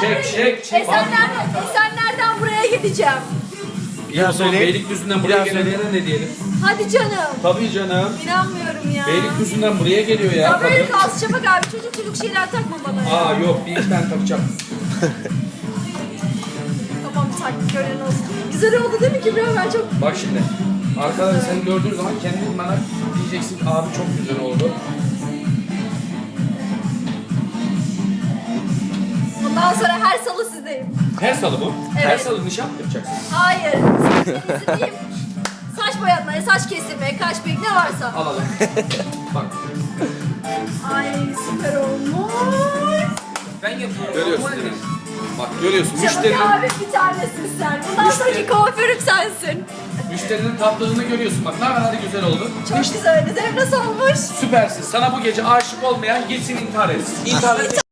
Çek çek çek. Esenler'den, Esenler'den buraya gideceğim. Bir daha söyleyin. Beylikdüzü'nden buraya daha gelenlere ne diyelim? Hadi canım. Tabii canım. İnanmıyorum ya. Beylikdüzü'nden buraya geliyor ya. Ya böyle kadın. kalsın bak abi çocuk çocuk şeyler takma bana ya. Aa yok bir iki tane takacağım. Tamam tak gören olsun. Güzel oldu değil mi Kübra? Ben çok Bak şimdi. Arkadan seni gördüğün zaman kendin bana diyeceksin ki, abi çok güzel oldu. Bundan sonra her salı sizdeyim. Her salı mı? Her Evet. salı nişan mı yapacaksın? Hayır. Sizdeyim. Saç boyatmaya, saç kestirmeye, kaş büyük ne varsa. Alalım. Bak. Ay süper olmuş. Ben yapıyorum. Görüyorsun değil mi? Bak görüyorsun. Müşterinin, abi bir tanesin sen. Bundan sonraki kuaförüm sensin. müşterinin tatlılığını görüyorsun. Bak ne kadar da güzel oldu. Çok güzel. Dedim nasıl olmuş? Süpersin. Sana bu gece aşık olmayan gitsin intihar etsin. İntihar etsin.